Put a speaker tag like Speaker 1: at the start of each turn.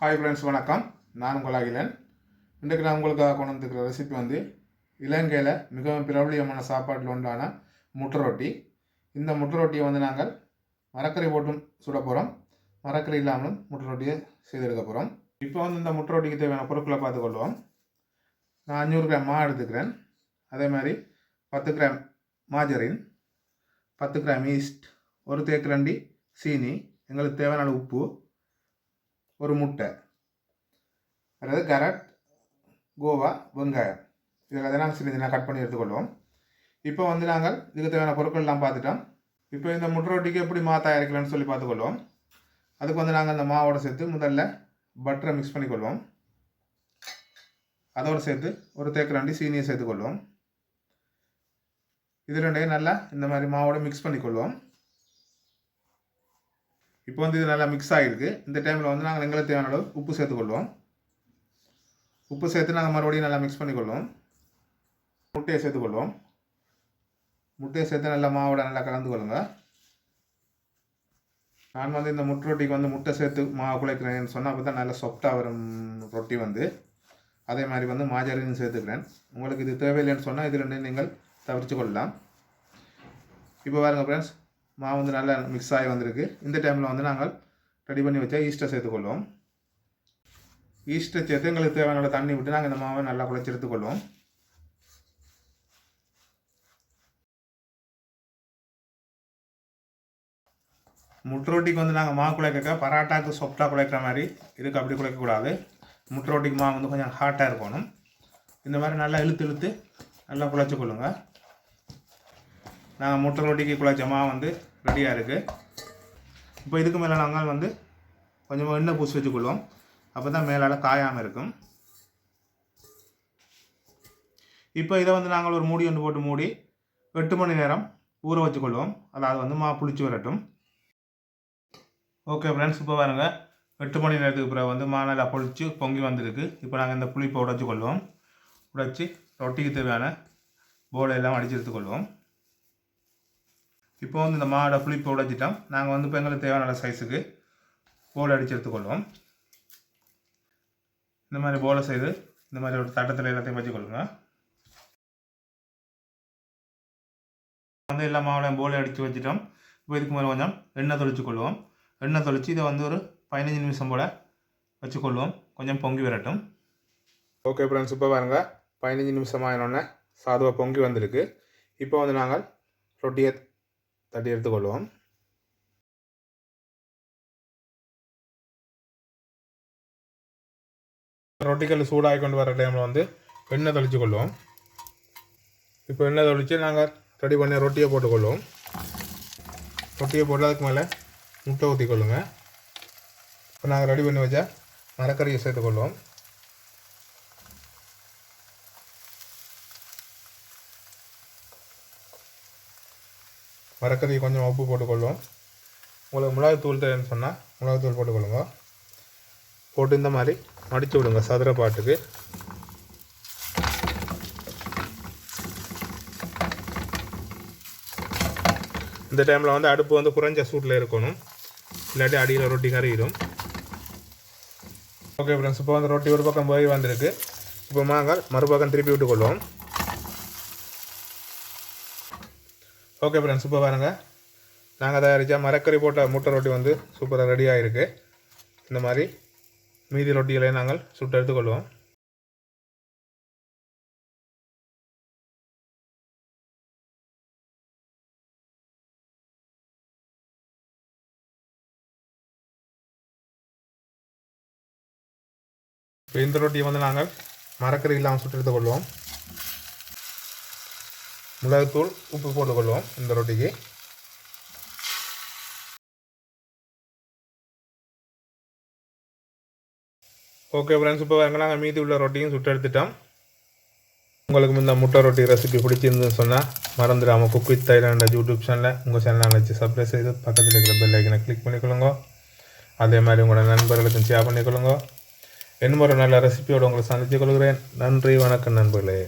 Speaker 1: Hi friends வணக்கம். நான் உங்கள் அகிலன். இன்றைக்கு நான் உங்களுக்காக கொண்டு வந்துருக்கிற ரெசிபி வந்து இலங்கையில் மிகவும் பிரபலியமான சாப்பாட்டில் ஒன்றான முட்டை ரொட்டி இந்த முட்டை ரொட்டியை வந்து நாங்கள் மரக்கறி போட்டும் சுட போகிறோம் மரக்கறி இல்லாமலும் முட்டை ரொட்டியை செய்தெடுக்க போகிறோம் இப்போ வந்து இந்த முட்டை ரொட்டிக்கு தேவையான பொருட்களை பார்த்துக்கொள்வோம் நான் அஞ்சூறு கிராம் மா எடுத்துக்கிறேன். அதே மாதிரி பத்து கிராம் மாஜரின் பத்து கிராம் ஈஸ்ட் ஒரு தேக்கரண்டி சீனி எங்களுக்கு தேவையான உப்பு ஒரு முட்டை. அதாவது கரட் கோவா வெங்காயம். இதில் அதை நாங்கள் சின்ன சின்ன கட் பண்ணி எடுத்துக்கொள்வோம். இப்போ வந்து நாங்கள் இதுக்கு தேவையான பொருட்கள் எல்லாம் பார்த்துட்டோம். இப்போ இந்த முட்டை ரொட்டிக்கு எப்படி மா தயாரிக்கலாம்னு சொல்லி பார்த்துக்கொள்வோம். அதுக்கு வந்து நாங்கள் இந்த மாவோட சேர்த்து முதல்ல பட்டரை மிக்ஸ் பண்ணிக்கொள்வோம். அதோடு சேர்த்து ஒரு தேக்கரண்டி சீனியை சேர்த்துக்கொள்வோம். இது ரெண்டையும் நல்லா இந்த மாதிரி மாவோட மிக்ஸ் பண்ணிக்கொள்வோம். இப்போ வந்து இது நல்லா மிக்ஸ் ஆகிருக்கு இந்த டைமில் வந்து நாங்கள் எங்களுக்கு தேவையான அளவு உப்பு சேர்த்துக்கொள்வோம் உப்பு சேர்த்து நாங்கள் மறுபடியும் நல்லா மிக்ஸ் பண்ணிக்கொள்வோம். முட்டையை சேர்த்துக்கொள்வோம் முட்டையை சேர்த்து நல்லா மாவோட நல்லா கலந்து கொள்ளுங்க. நான் வந்து இந்த முட்டை ரொட்டிக்கு வந்து முட்டை சேர்த்து மாவு குழைக்கிறேன்னு சொன்னால் அப்போ தான் நல்லா சாஃப்டாக வரும் ரொட்டி வந்து. அதே மாதிரி வந்து மாஜரின்னு சேர்த்துக்கிறேன். உங்களுக்கு இது தேவையில்லைன்னு சொன்னால் இது ரெண்டையும் நீங்கள் தவிர்த்து கொள்ளலாம். இப்போ பாருங்கள் ஃப்ரெண்ட்ஸ் மாவு வந்து நல்லா மிக்ஸ் ஆகி வந்திருக்கு. இந்த டைமில் வந்து நாங்கள் ரெடி பண்ணி வச்சா ஈஸ்ட்டை சேர்த்துக்கொள்வோம். ஈஸ்ட்டை சேர்த்து எங்களுக்கு தேவையான தண்ணி விட்டு நாங்கள் இந்த மாவை நல்லா குழைச்சி எடுத்துக்கொள்வோம். முட்டை ரொட்டிக்கு வந்து நாங்கள் மாவு குழைக்க பராட்டாவுக்கு சொப்டாக குழைக்கிற மாதிரி இதுக்கு அப்படி குழைக்கக்கூடாது முட்டை ரொட்டிக்கு மாவு வந்து கொஞ்சம் ஹாட்டாக இருக்கணும். இந்த மாதிரி நல்லா இழுத்து இழுத்து நல்லா குழைச்சி கொள்ளுங்கள் நாங்கள் முட்டை ரொட்டிக்கு குழைச்ச மாவு வந்து ரெடியாக இருக்குது இப்போ இதுக்கு மேலே நாங்கள் வந்து கொஞ்சமாக எண்ணெய் பூசி வச்சுக்கொள்வோம். அப்போ தான் மேலால் காயாமல் இருக்கும். இப்போ இதை வந்து நாங்கள் ஒரு மூடி ஒன்று போட்டு மூடி எட்டு மணி நேரம் ஊற வச்சுக்கொள்வோம். அதாவது வந்து மா புளிச்சு வரட்டும். ஓகே ஃப்ரெண்ட்ஸ் இப்போ பாருங்கள் எட்டு மணி நேரத்துக்கு பிறகு வந்து மா நல்லா பொழிச்சு பொங்கி வந்திருக்கு. இப்போ நாங்கள் இந்த புளிப்பை உடைச்சிக்கொள்வோம் உடைச்சி ரொட்டிக்கு தேவையான போலை எல்லாம் அடிச்சு எடுத்துக்கொள்வோம். இப்போ வந்து இந்த மாடை புளிப்பை உடைச்சிட்டோம் நாங்கள் வந்து இப்போ எங்களுக்கு தேவையான சைஸுக்கு போல் அடித்து எடுத்துக்கொள்வோம். இந்த மாதிரி போலை செய்து இந்த மாதிரி ஒரு தட்டத்தில் எல்லாத்தையும் வச்சுக்கொள்ளுங்க வந்து எல்லா மாவுலையும் போலை அடித்து வச்சுட்டோம். இப்போ இதுக்கு மேலே கொஞ்சம் எண்ணெய் தொளிச்சு கொள்வோம். எண்ணெய் தொளிச்சு இதை வந்து ஒரு பதினஞ்சு நிமிஷம் போல் வச்சுக்கொள்வோம் கொஞ்சம் பொங்கி வரட்டும். ஓகே ஃப்ரெண்ட்ஸ் இப்போ பாருங்க. பதினஞ்சு நிமிஷம் ஆகினோடனே சாதுவாக பொங்கி வந்திருக்கு. இப்போ வந்து நாங்கள் ரொட்டியை தட்டி எடுத்துக்கொள்வோம். ரொட்டிக்கல் சூடாகி கொண்டு வர டைமில் வந்து எண்ணெய் தெளித்து கொள்வோம் இப்போ எண்ணெய் தெளித்து நாங்கள் ரெடி பண்ணி ரொட்டியை போட்டுக்கொள்வோம். ரொட்டியை போட்டு அதுக்கு மேலே முட்டை ஊற்றிக்கொள்ளுங்க இப்போ நாங்கள் ரெடி பண்ணி வச்சா மரக்கறியை சேர்த்துக்கொள்வோம். வறக்கறதுக்கு கொஞ்சம் உப்பு போட்டுக்கொள்வோம். உங்களுக்கு மிளகாத்தூள் தேவைன்னு சொன்னால் மிளகுத்தூள் போட்டுக்கொள்ளுங்க. போட்டு இந்த மாதிரி மடித்து விடுங்க சதுர பாட்டுக்கு. இந்த டைமில் வந்து அடுப்பு வந்து குறைஞ்ச சூட்டில் இருக்கணும். இல்லாட்டி அடியில் ரொட்டி கறியிடும். ஓகே ஃப்ரெண்ட்ஸ் இப்போ வந்து ரொட்டி ஒரு பக்கம் போய் வந்திருக்கு. இப்போ மாங்கால் மறுபக்கம் திருப்பி விட்டுக்கொள்வோம். ஓகே ஃப்ரெண்ட்ஸ் இப்போ பாருங்கள் நாங்கள் தயாரித்த மரக்கறி போட்ட முட்டை ரொட்டி வந்து சூப்பராக ரெடி ஆகிருக்கு இந்த மாதிரி மீதி ரொட்டிகளை நாங்கள் சுட்டு எடுத்துக்கொள்வோம் இப்போ இந்த ரொட்டியை வந்து நாங்கள் மரக்கறி இல்லாமல் சுட்டு எடுத்துக்கொள்வோம் மிளகுத்தூள் உப்பு போட்டுக்கொள்வோம் இந்த ரொட்டிக்கு. ஓகே ஃப்ரெண்ட்ஸ் இப்போ வாங்க நாங்கள் மீதி உள்ள ரொட்டியும் சுட்டு எடுத்துட்டோம். உங்களுக்கு இந்த முட்டை ரொட்டி ரெசிபி பிடிச்சிருந்துன்னு சொன்னால் மறந்துடாமல் குக் வித் தைலாண்ட யூடியூப் சேனலில் உங்கள் சேனலை வச்சு சப்ஸ்கிரைப் செய்து பக்கத்தில் இருக்கிற பெல் ஐக்கனை கிளிக் பண்ணிக்கொள்ளுங்க. அதே மாதிரி உங்களோட நண்பர்களுக்கும் ஷேர் பண்ணிக்கொள்ளுங்க. இன்னும் ஒரு நல்ல ரெசிபியோடு உங்களை சந்தித்துக் கொள்கிறேன். நன்றி வணக்கம் நண்பர்களே.